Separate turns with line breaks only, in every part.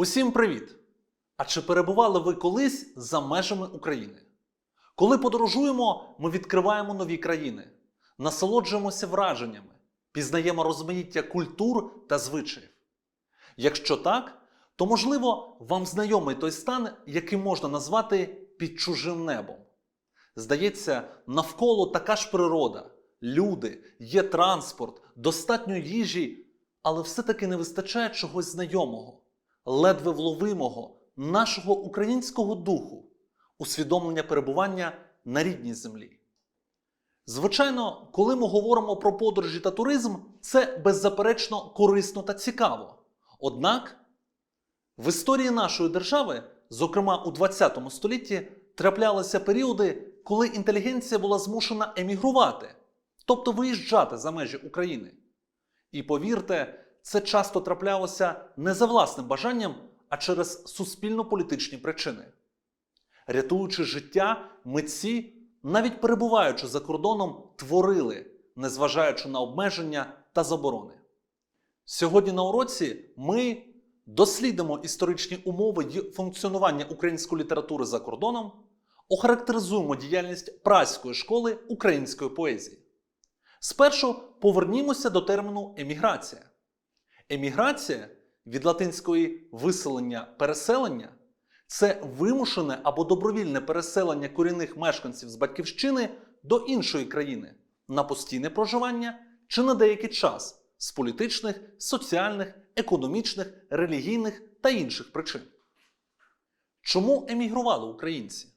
Усім привіт! А чи перебували ви колись за межами України? Коли подорожуємо, ми відкриваємо нові країни, насолоджуємося враженнями, пізнаємо розмаїття культур та звичаїв. Якщо так, то можливо вам знайомий той стан, який можна назвати під чужим небом. Здається, навколо така ж природа, люди, є транспорт, достатньо їжі, але все-таки не вистачає чогось знайомого, ледве вловимого, нашого українського духу, усвідомлення перебування на рідній землі. Звичайно, коли ми говоримо про подорожі та туризм, це беззаперечно корисно та цікаво. Однак в історії нашої держави, зокрема у ХХ столітті, траплялися періоди, коли інтелігенція була змушена емігрувати, тобто виїжджати за межі України. І повірте, це часто траплялося не за власним бажанням, а через суспільно-політичні причини. Рятуючи життя, митці, навіть перебуваючи за кордоном, творили, незважаючи на обмеження та заборони. Сьогодні на уроці ми дослідимо історичні умови й функціонування української літератури за кордоном, охарактеризуємо діяльність праської школи української поезії. Спершу повернімося до терміну еміграція. Еміграція від латинської виселення переселення це вимушене або добровільне переселення корінних мешканців з батьківщини до іншої країни на постійне проживання чи на деякий час з політичних, соціальних, економічних, релігійних та інших причин. Чому емігрували українці?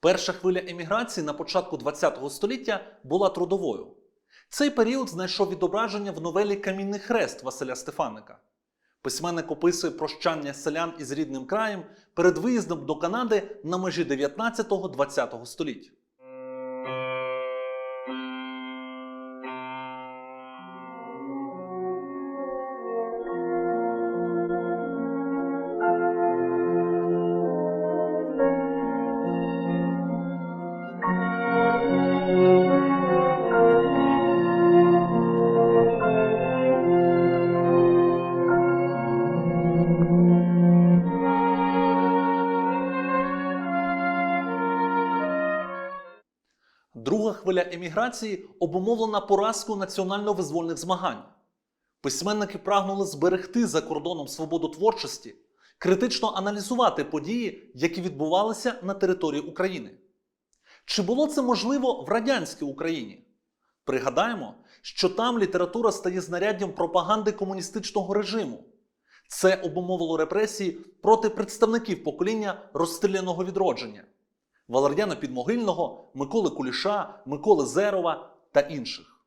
Перша хвиля еміграції на початку ХХ століття була трудовою. Цей період знайшов відображення в новелі Камінний хрест Василя Стефаника. Письменник описує прощання селян із рідним краєм перед виїздом до Канади на межі 19-20 століть. Хвиля еміграції обумовлена поразкою національно-визвольних змагань. Письменники прагнули зберегти за кордоном свободу творчості, критично аналізувати події, які відбувалися на території України. Чи було це можливо в радянській Україні? Пригадаємо, що там література стає знаряддям пропаганди комуністичного режиму. Це обумовило репресії проти представників покоління розстріляного відродження. Валер'яна Підмогильного, Миколи Куліша, Миколи Зерова та інших.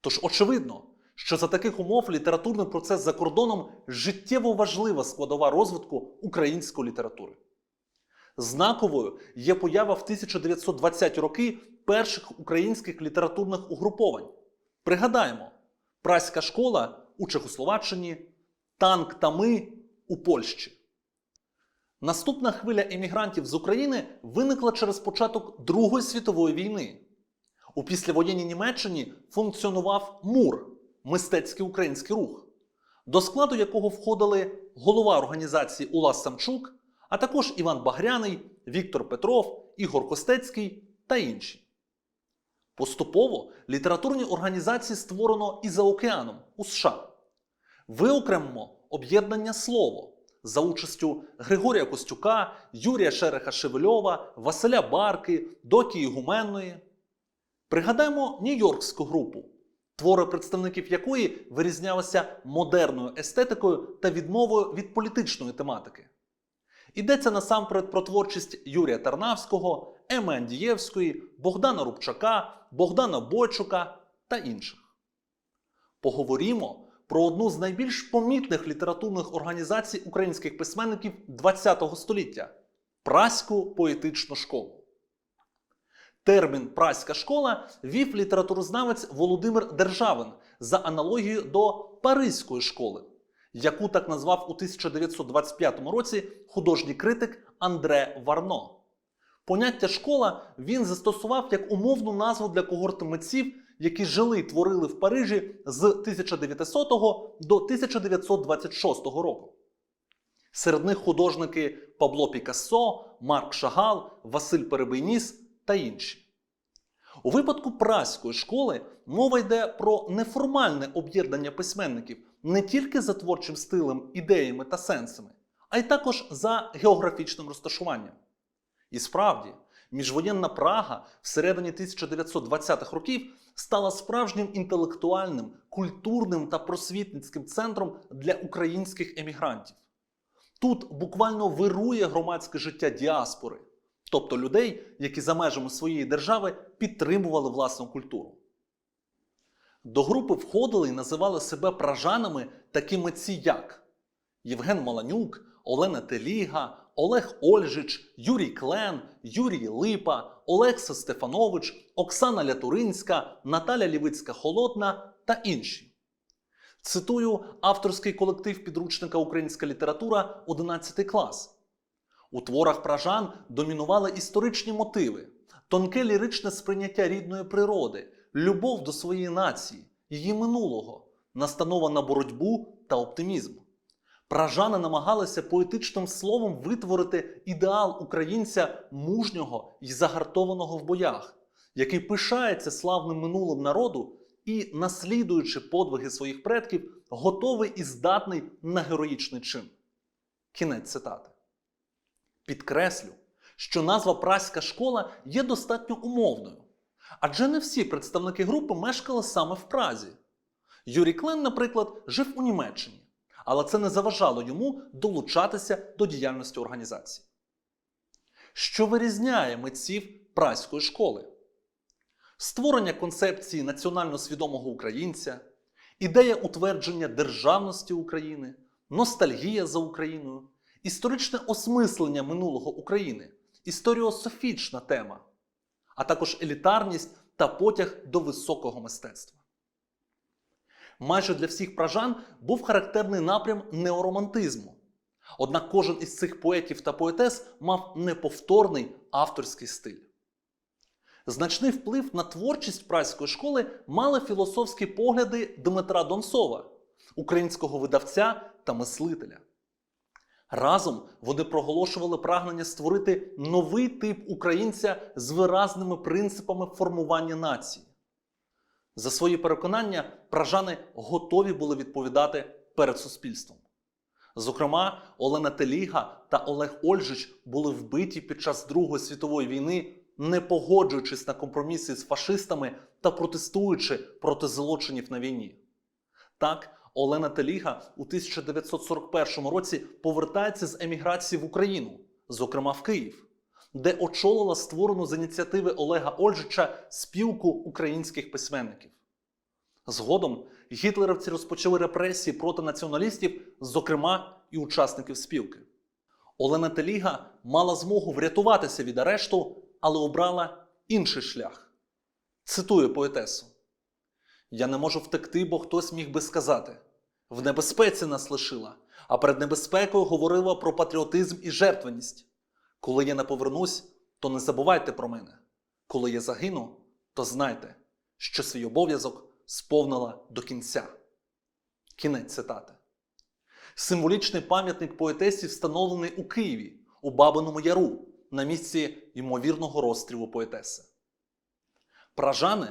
Тож очевидно, що за таких умов літературний процес за кордоном життєво важлива складова розвитку української літератури. Знаковою є поява в 1920 роки перших українських літературних угруповань. Пригадаємо, Праська школа у Чехословаччині, танк та ми у Польщі. Наступна хвиля емігрантів з України виникла через початок Другої світової війни. У післявоєнній Німеччині функціонував МУР мистецький український рух, до складу якого входили голова організації Улас Самчук, а також Іван Багряний, Віктор Петров, Ігор Костецький та інші. Поступово літературні організації створено і за океаном у США. Виокремимо об'єднання слово за участю Григорія Костюка, Юрія Шереха Шевельова, Василя Барки, Докі Гуменної. Пригадаємо Нью-Йоркську групу, твори представників якої вирізнялися модерною естетикою та відмовою від політичної тематики. Йдеться насамперед про творчість Юрія Тарнавського, Еми Андієвської, Богдана Рубчака, Богдана Бойчука та інших. Поговоримо про одну з найбільш помітних літературних організацій українських письменників ХХ століття Праську поетичну школу. Термін Праська школа вів літературознавець Володимир Державин за аналогією до Паризької школи, яку так назвав у 1925 році художній критик Андре Варно. Поняття школа він застосував як умовну назву для когорти митців, які жили творили в Парижі з 1900 до 1926 року. Серед них художники Пабло Пікассо, Марк Шагал, Василь Перебийніс та інші. У випадку праської школи мова йде про неформальне об'єднання письменників не тільки за творчим стилем, ідеями та сенсами, а й також за географічним розташуванням. І справді, міжвоєнна Прага всередині 1920-х років стала справжнім інтелектуальним, культурним та просвітницьким центром для українських емігрантів. Тут буквально вирує громадське життя діаспори, тобто людей, які за межами своєї держави підтримували власну культуру. До групи входили і називали себе пражанами такі митці, як Євген Маланюк, Олена Теліга, Олег Ольжич, Юрій Клен, Юрій Липа, Олекса Стефанович, Оксана Лятуринська, Наталя Лівицька Холодна та інші. Цитую авторський колектив підручника Українська література 11 клас. У творах пражан домінували історичні мотиви, тонке ліричне сприйняття рідної природи, любов до своєї нації, її минулого, настанова на боротьбу та оптимізм. Пражани намагалися поетичним словом витворити ідеал українця мужнього і загартованого в боях, який пишається славним минулим народу і, наслідуючи подвиги своїх предків, готовий і здатний на героїчний чин. Кінець цитати. Підкреслю, що назва Праська школа є достатньо умовною. Адже не всі представники групи мешкали саме в Празі. Юрій Клен, наприклад, жив у Німеччині, але це не заважало йому долучатися до діяльності організації. Що вирізняє митців Празької школи? Створення концепції національно свідомого українця, ідея утвердження державності України, ностальгія за Україною, історичне осмислення минулого України, історіософічна тема, а також елітарність та потяг до високого мистецтва. Майже для всіх пражан був характерний напрям неоромантизму. Однак кожен із цих поетів та поетес мав неповторний авторський стиль. Значний вплив на творчість праської школи мали філософські погляди Дмитра Донцова, українського видавця та мислителя. Разом вони проголошували прагнення створити новий тип українця з виразними принципами формування нації. За свої переконання, пражани готові були відповідати перед суспільством. Зокрема, Олена Теліга та Олег Ольжич були вбиті під час Другої світової війни, не погоджуючись на компроміси з фашистами та протестуючи проти злочинів на війні. Так, Олена Теліга у 1941 році повертається з еміграції в Україну, зокрема в Київ, де очолила створену з ініціативи Олега Ольжича спілку українських письменників. Згодом гітлерівці розпочали репресії проти націоналістів, зокрема і учасників спілки. Олена Теліга мала змогу врятуватися від арешту, але обрала інший шлях. Цитую поетесу: Я не можу втекти, бо хтось міг би сказати: в небезпеці нас лишила, а перед небезпекою говорила про патріотизм і жертвеність. Коли я не повернусь, то не забувайте про мене. Коли я загину, то знайте, що свій обов'язок сповнила до кінця. Кінець цитати. Символічний пам'ятник поетесі встановлений у Києві, у Бабиному Яру, на місці ймовірного розстрілу поетеси. Пражани,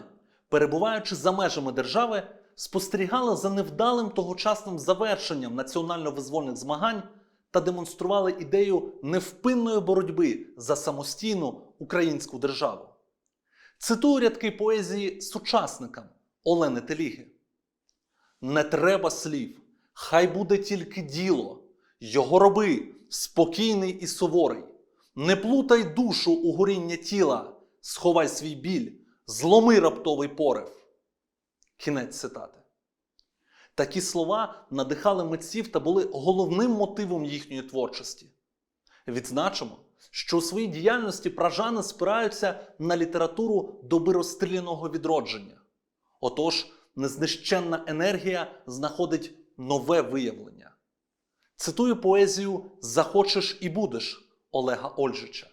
перебуваючи за межами держави, спостерігали за невдалим тогочасним завершенням національно-визвольних змагань та демонстрували ідею невпинної боротьби за самостійну українську державу. Цитую рядки поезії сучасникам Олени Теліги. Не треба слів, хай буде тільки діло, його роби спокійний і суворий. Не плутай душу у горіння тіла, сховай свій біль, зломи раптовий порив. Кінець цитати. Такі слова надихали митців та були головним мотивом їхньої творчості. Відзначимо, що у своїй діяльності пражани спираються на літературу доби розстріляного відродження. Отож, незнищенна енергія знаходить нове виявлення. Цитую поезію Захочеш і будеш Олега Ольжича.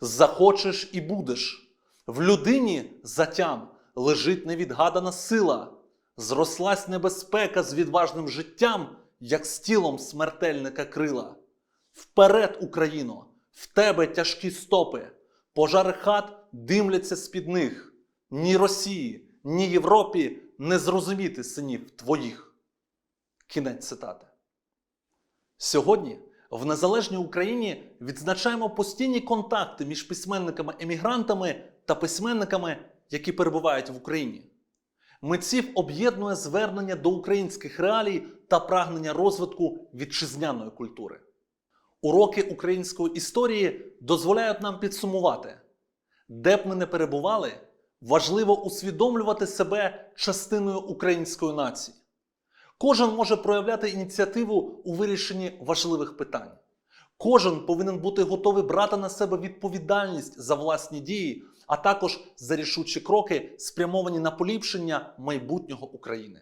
Захочеш і будеш. В людині затям лежить невідгадана сила, зрослась небезпека з відважним життям, як з тілом смертельника крила. Вперед, Україно, в тебе тяжкі стопи, пожари хат димляться з-під них. Ні Росії, ні Європі не зрозуміти синів твоїх. Кінець цитати. Сьогодні в незалежній Україні відзначаємо постійні контакти між письменниками-емігрантами та письменниками, які перебувають в Україні. Митців об'єднує звернення до українських реалій та прагнення розвитку вітчизняної культури. Уроки української історії дозволяють нам підсумувати, де б ми не перебували, важливо усвідомлювати себе частиною української нації. Кожен може проявляти ініціативу у вирішенні важливих питань. Кожен повинен бути готовий брати на себе відповідальність за власні дії, а також за рішучі кроки, спрямовані на поліпшення майбутнього України.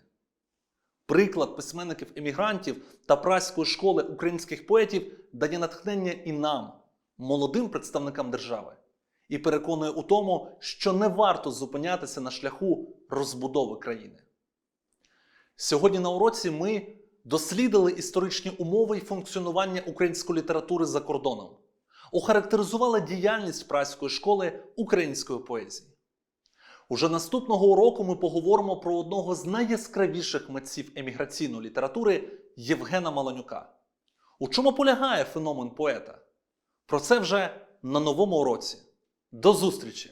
Приклад письменників-емігрантів та праської школи українських поетів дає натхнення і нам, молодим представникам держави, і переконує у тому, що не варто зупинятися на шляху розбудови країни. Сьогодні на уроці ми дослідили історичні умови і функціонування української літератури за кордоном, охарактеризували діяльність праської школи української поезії. Уже наступного уроку ми поговоримо про одного з найяскравіших митців еміграційної літератури Євгена Маланюка. У чому полягає феномен поета? Про це вже на новому уроці. До зустрічі!